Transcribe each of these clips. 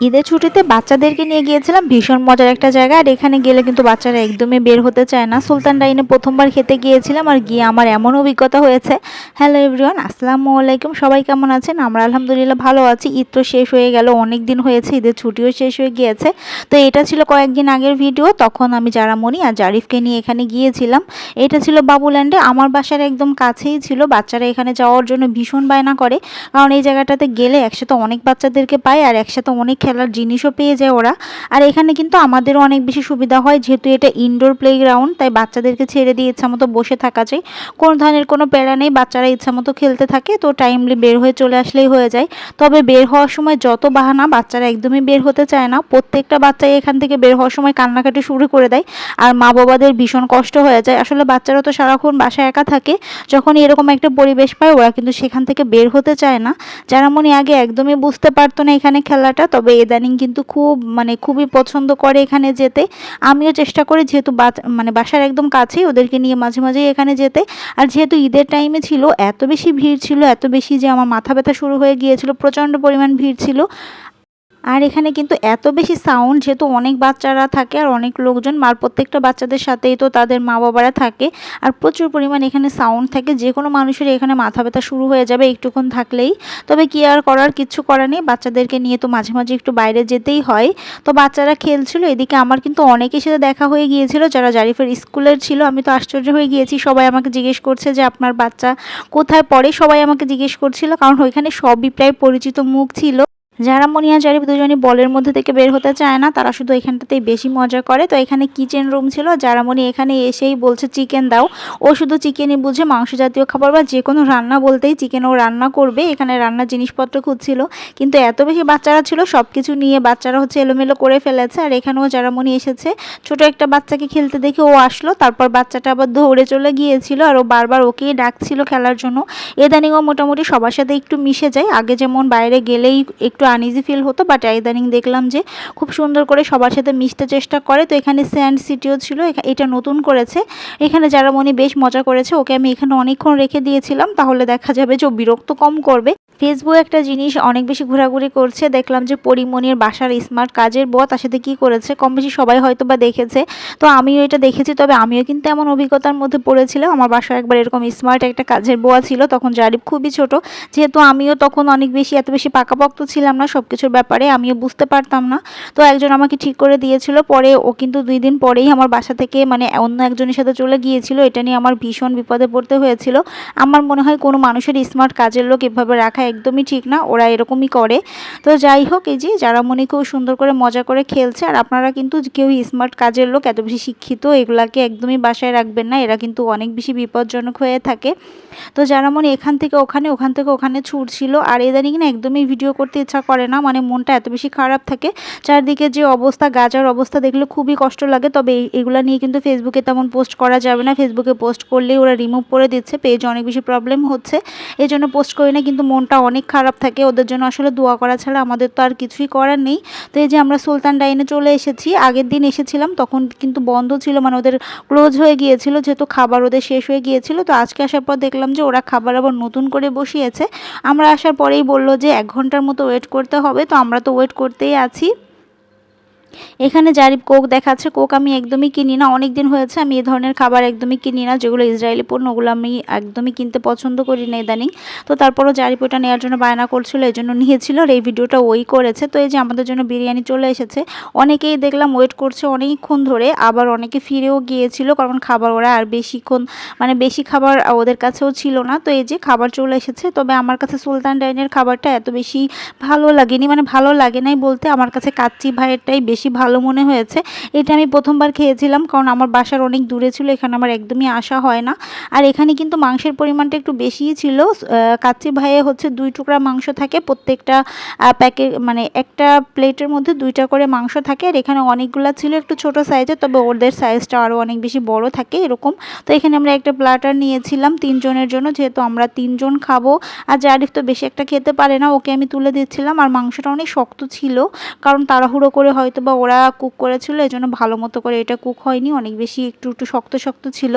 ঈদের ছুটিতে বাচ্চাদেরকে নিয়ে গিয়েছিলাম, ভীষণ মজার একটা জায়গা। আর এখানে গেলে কিন্তু বাচ্চারা একদমই বের হতে চায় না। সুলতান ডাইনে প্রথমবার খেতে গিয়েছিলাম আর গিয়ে আমার এমন অভিজ্ঞতা হয়েছে। হ্যালো এভরিওয়ান, আসসালামু আলাইকুম। সবাই কেমন আছেন? আমরা আলহামদুলিল্লাহ ভালো আছি। ঈদ তো শেষ হয়ে গেল, অনেক দিন হয়েছে, ঈদের ছুটিও শেষ হয়ে গিয়েছে। তো এটা ছিল কয়েকদিন আগের ভিডিও। তখন আমি জারামণি আর জারিফকে নিয়ে এখানে গিয়েছিলাম। এটা ছিল বাবুল্যান্ডে। আমার বাসার একদম কাছেই ছিল। বাচ্চারা এখানে যাওয়ার জন্য ভীষণ বায়না করে। কারণ এই জায়গাটাতে গেলে একসাথে অনেক বাচ্চাদেরকে পায় আর একসাথে অনেক খেলার জিনিসও পেয়ে যায় ওরা। আর এখানে কিন্তু আমাদেরও অনেক বেশি সুবিধা হয়, যেহেতু এটা ইনডোর প্লেগ্রাউন্ড তাই বাচ্চাদেরকে ছেড়ে দিয়ে ইচ্ছা মতো বসে থাকা যায়। কোনো ধরনের কোনো প্যারা নেই, বাচ্চারা ইচ্ছা মতো খেলতে থাকে, তো টাইমলি বের হয়ে চলে আসলেই হয়ে যায়। তবে বের হওয়ার সময় যত বাহানা, বাচ্চারা একদমই বের হতে চায় না। প্রত্যেকটা বাচ্চাই এখান থেকে বের হওয়ার সময় কান্নাকাটি শুরু করে দেয়, আর মা বাবাদের ভীষণ কষ্ট হয়ে যায়। আসলে বাচ্চারা তো সারাক্ষণ বাসায় একা থাকে, যখন এরকম একটা পরিবেশ পায়, ওরা কিন্তু সেখান থেকে বের হতে চায় না। যারা মনে আগে একদমই বুঝতে পারতো না এখানে খেলাটা, তবে ইদানিং কিন্তু খুব মানে খুবই পছন্দ করে এখানে যেতে। আমিও চেষ্টা করি যেহেতু মানে বাসার একদম কাছেই, ওদেরকে নিয়ে মাঝে মাঝেই এখানে যেতে। আর যেহেতু ঈদের টাইমে ছিল, এত বেশি ভিড় ছিল, এত বেশি যে আমার মাথা ব্যথা শুরু হয়ে গিয়েছিল, প্রচণ্ড পরিমাণ ভিড় ছিল। আর এখানে কিন্তু এত বেশি সাউন্ড যেহেতু অনেক বাচ্চারা থাকে আর অনেক লোকজন আর প্রত্যেকটা বাচ্চাদের সাথেই তো তাদের মা বাবারা থাকে। আর প্রচুর পরিমাণ এখানে সাউন্ড থাকে, যে কোনো মানুষের এখানে মাথা ব্যথা শুরু হয়ে যাবে একটুক্ষণ থাকলেই। তবে কি আর করার, কিছু করার নেই, বাচ্চাদেরকে নিয়ে তো মাঝে মাঝে একটু বাইরে যেতেই হয়। তো বাচ্চারা খেলছিল, এদিকে আমার কিন্তু অনেকের সাথে দেখা হয়ে গিয়েছিল, যারা জারিফের স্কুলের ছিল, আমি তো আশ্চর্য হয়ে গিয়েছি, সবাই আমাকে জিজ্ঞেস করছে যে আপনার বাচ্চা কোথায় পড়ে, সবাই আমাকে জিজ্ঞেস করছিল, কারণ ওইখানে সবই প্রায় পরিচিত মুখ ছিল। যারা মনিয়া জারিফ দুজনই বলের মধ্যে থেকে বের হতে চায় না, তারা শুধু এখানটাতেই বেশি মজা করে। তো এখানে কিচেন রুম ছিল যারা মনি এখানে এসেই বলছে চিকেন দাও। ও শুধু চিকেনই বুঝে মাংস জাতীয় খাবার বা যে কোনো রান্না বলতেই চিকেন ও রান্না করবে। এখানে রান্নার জিনিসপত্র খুঁজছিল, কিন্তু এত বেশি বাচ্চারা ছিল সব কিছু নিয়ে বাচ্চারা হচ্ছে এলোমেলো করে ফেলেছে। আর এখানেও যারা মনি এসেছে, ছোট একটা বাচ্চাকে খেলতে দেখে ও আসলো, তারপর বাচ্চাটা আবার দৌড়ে চলে গিয়েছিল আর ও বারবার ওকেই ডাকছিল খেলার জন্য। এদানিংও মোটামুটি সবার সাথে একটু মিশে যায়, আগে যেমন বাইরে গেলেই একটু আনইজি ফিল হতো বাট ইদানিং দেখলাম যে খুব সুন্দর করে সবার সাথে মিশতে চেষ্টা করে। তো এখানে স্যান্ড সিটিও ছিল এটা নতুন করেছে। এখানে যারা মনে বেশ মজা করেছে, ওকে আমি এখানে অনেকক্ষণ রেখে দিয়েছিলাম, তাহলে দেখা যাবে যে বিরক্ত কম করবে। ফেসবুক একটা জিনিস অনেক বেশি ঘোরাঘুরি করছে, দেখলাম যে পরিমণির বাসার স্মার্ট কাজের বত তার সাথে কী করেছে, কম বেশি সবাই হয়তো বা দেখেছে। তো আমিও এটা দেখেছি, তবে আমিও কিন্তু এমন অভিজ্ঞতার মধ্যে পড়েছিলাম। আমার বাসায় একবার এরকম স্মার্ট একটা কাজের বোয়া ছিল, তখন জারিফ খুবই ছোট। যেহেতু আমিও তখন অনেক বেশি, এত বেশি পাকাপোক্ত ছিলাম না সব কিছুর ব্যাপারে, আমিও বুঝতে পারতাম না। তো একজন আমাকে ঠিক করে দিয়েছিল, পরে ও কিন্তু দুই দিন পরেই আমার বাসা থেকে মানে অন্য একজনের সাথে চলে গিয়েছিল, এটা নিয়ে আমার ভীষণ বিপদে পড়তে হয়েছিল। আমার মনে হয় কোনো মানুষের স্মার্ট কাজের লোক এভাবে রাখা একদমই ঠিক না, ওরা এরকমই করে। তো যাই হোক, এই যে যারা মনে খুব সুন্দর করে মজা করে খেলছে, আর আপনারা কিন্তু কেউ স্মার্ট কাজের লোক, এত বেশি শিক্ষিত, এগুলাকে একদমই বাসায় রাখবেন না, এরা কিন্তু অনেক বেশি বিপজ্জনক হয়ে থাকে। তো যারা মনে এখান থেকে ওখানে, ওখান থেকে ওখানে ছুটছিল, আর এদানি কিনা একদমই ভিডিও করতে ইচ্ছা করে না মানে মনটা এত বেশি খারাপ থাকে। চারদিকে যে অবস্থা, গাজার অবস্থা দেখলে খুবই কষ্ট লাগে, তবে এগুলো নিয়ে কিন্তু ফেসবুকে তেমন পোস্ট করা যাবে না। ফেসবুকে পোস্ট করলেই ওরা রিমুভ করে দিচ্ছে পেজ অনেক বেশি প্রবলেম হচ্ছে। এই জন্য পোস্ট করি না, কিন্তু মনটা অনেক খারাপ থাকে। ওদের জন্য আসলে দোয়া করা ছাড়া আমাদের তো আর কিছুই করার নেই। তো এই যে আমরা সুলতান ডাইনে চলে এসেছি, আগের দিন এসেছিলাম, তখন কিন্তু বন্ধ ছিল মানে ওদের ক্লোজ হয়ে গিয়েছিল, যেহেতু খাবার ওদের শেষ হয়ে গিয়েছিল, তো আজকে আসার পর দেখলাম যে ওরা খাবার আবার নতুন করে বসিয়েছে। আমরা আসার পরেই বলল যে এক ঘণ্টার মতো ওয়েট করতে হবে তো আমরা তো ওয়েট করতেই আছি। এখানে জারিফ কোক দেখাচ্ছে, কোক আমি একদমই কিনি না অনেক দিন হয়েছে আমি এ ধরনের খাবার একদমই কিনি না, যেগুলো ইসরায়েলি পণ্য, ওগুলো আমি একদমই কিনতে পছন্দ করি না ইদানিং। তো তারপরও জারিফ ওটা নেওয়ার জন্য বায়না করছিল এই জন্য নিয়েছিল এই ভিডিওটা ওই করেছে। তো এই যে আমাদের জন্য বিরিয়ানি চলে এসেছে, অনেকেই দেখলাম ওয়েট করছে অনেকক্ষণ ধরে, আবার অনেকে ফিরেও গিয়েছিল, কারণ খাবার ওরা আর বেশিক্ষণ মানে বেশি খাবার ওদের কাছেও ছিল না। তো এই যে খাবার চলে এসেছে, তবে আমার কাছে সুলতান ডাইনের খাবারটা এত বেশি ভালো লাগেনি মানে ভালো লাগে নাই বলতে, আমার কাছে কাচ্চি ভাইয়েরটাই বেশি বেশি ভালো মনে হয়েছে। এটা আমি প্রথমবার খেয়েছিলাম, কারণ আমার বাসার অনেক দূরে ছিল, এখানে আমার একদমই আসা হয় না। আর এখানে কিন্তু মাংসের পরিমাণটা একটু বেশিই ছিল। কাচ্চি ভাইয়ে হচ্ছে দুই টুকরা মাংস থাকে, প্রত্যেকটা প্যাকে মানে একটা প্লেটের মধ্যে দুইটা করে মাংস থাকে। আর এখানে অনেকগুলো ছিল একটু ছোট সাইজের তবে ওদের সাইজটা আরও অনেক বেশি বড় থাকে এরকম। তো এখানে আমরা একটা প্লাটার নিয়েছিলাম তিনজনের জন্য, যেহেতু আমরা তিনজন খাব। আর জারিফ তো বেশি একটা খেতে পারে না, ওকে আমি তুলে দিচ্ছিলাম। আর মাংসটা অনেক শক্ত ছিল, কারণ তাড়াহুড়ো করে হয়তো বা ওরা কুক করেছিল, এজন্য ভালো মতো করে এটা কুক হয়নি। অনেক বেশি একটু একটু শক্ত শক্ত ছিল।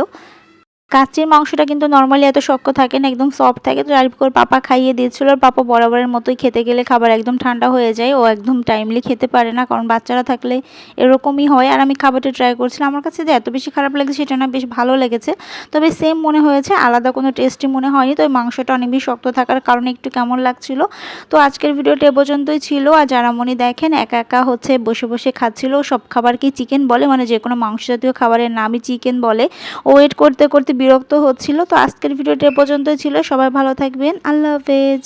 কাচ্চির মাংসটা কিন্তু নর্মালি এত শক্ত থাকে না, একদম সফট থাকে, তো আরিফ পাপা খাইয়ে দিয়েছিল আর পাপা বরাবরের মতোই খেতে গেলে খাবার একদম ঠান্ডা হয়ে যায়, ও একদম টাইমলি খেতে পারে না, কারণ বাচ্চারা থাকলে এরকমই হয়। আর আমি খাবারটা ট্রাই করছিলাম, আমার কাছে যে এত বেশি খারাপ লেগেছে সেটা না, বেশ ভালো লেগেছে। তবে সেম মনে হয়েছে, আলাদা কোনো টেস্টি মনে হয়নি, তো ওই মাংসটা অনেক বেশি শক্ত থাকার কারণে একটু কেমন লাগছিল। তো আজকের ভিডিওটা এ পর্যন্তই ছিল, আর যারা মনে দেখেন, একা একা হচ্ছে বসে বসে খাচ্ছিল, সব খাবারকেই চিকেন বলে? মানে যে কোনো মাংস জাতীয় খাবারের নামই চিকেন বলে। ওয়েট করতে করতে বিরক্ত হচ্ছিল। তো আজকের ভিডিওটা পর্যন্তই ছিল। সবাই ভালো থাকবেন। আল্লাহ হাফেজ।